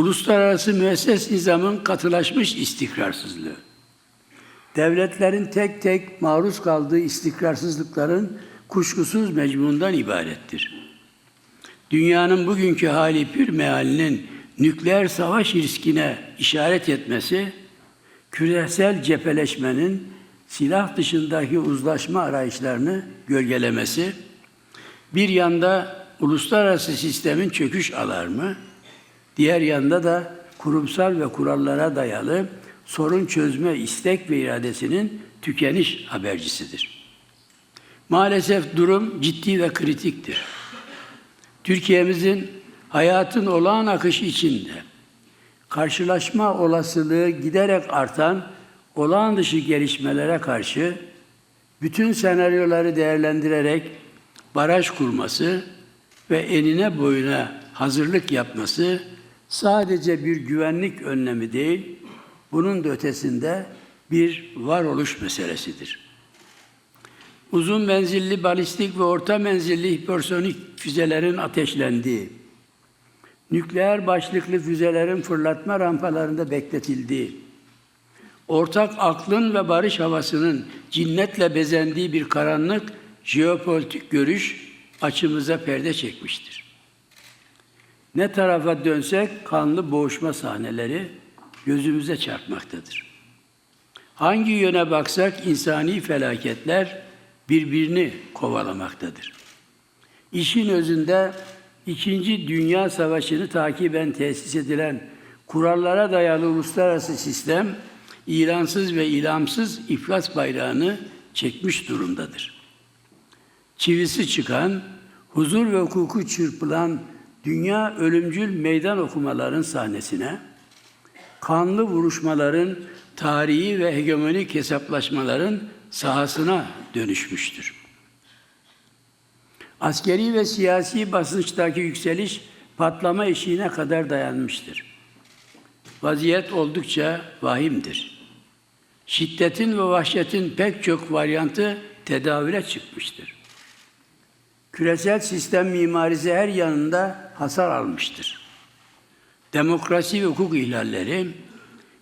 uluslararası müesses nizamın katılaşmış istikrarsızlığı, devletlerin tek tek maruz kaldığı istikrarsızlıkların kuşkusuz mecmundan ibarettir. Dünyanın bugünkü hali pür mealinin nükleer savaş riskine işaret etmesi, küresel cepheleşmenin silah dışındaki uzlaşma arayışlarını gölgelemesi, bir yanda uluslararası sistemin çöküş alarmı, diğer yanda da kurumsal ve kurallara dayalı sorun çözme istek ve iradesinin tükeniş habercisidir. Maalesef durum ciddi ve kritiktir. Türkiye'mizin hayatın olağan akışı içinde karşılaşma olasılığı giderek artan olağan dışı gelişmelere karşı bütün senaryoları değerlendirerek baraj kurması ve enine boyuna hazırlık yapması sadece bir güvenlik önlemi değil, bunun da ötesinde bir varoluş meselesidir. Uzun menzilli balistik ve orta menzilli hipersonik füzelerin ateşlendiği, nükleer başlıklı füzelerin fırlatma rampalarında bekletildiği, ortak aklın ve barış havasının cinnetle bezendiği bir karanlık jeopolitik görüş açımıza perde çekmiştir. Ne tarafa dönsek kanlı boğuşma sahneleri gözümüze çarpmaktadır. Hangi yöne baksak insani felaketler birbirini kovalamaktadır. İşin özünde İkinci Dünya Savaşı'nı takiben tesis edilen kurallara dayalı uluslararası sistem ilansız ve ilamsız iflas bayrağını çekmiş durumdadır. Çivisi çıkan, huzur ve hukuku çırpılan dünya ölümcül meydan okumaların sahnesine, kanlı vuruşmaların, tarihi ve hegemonik hesaplaşmaların sahasına dönüşmüştür. Askeri ve siyasi basınçtaki yükseliş patlama eşiğine kadar dayanmıştır. Vaziyet oldukça vahimdir. Şiddetin ve vahşetin pek çok varyantı tedavüle çıkmıştır. Küresel sistem mimarisi her yanında hasar almıştır. Demokrasi ve hukuk ihlalleri,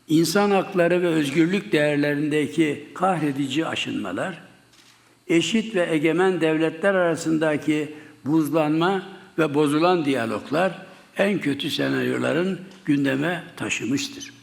insan hakları ve özgürlük değerlerindeki kahredici aşınmalar, eşit ve egemen devletler arasındaki buzlanma ve bozulan diyaloglar en kötü senaryoların gündeme taşımıştır.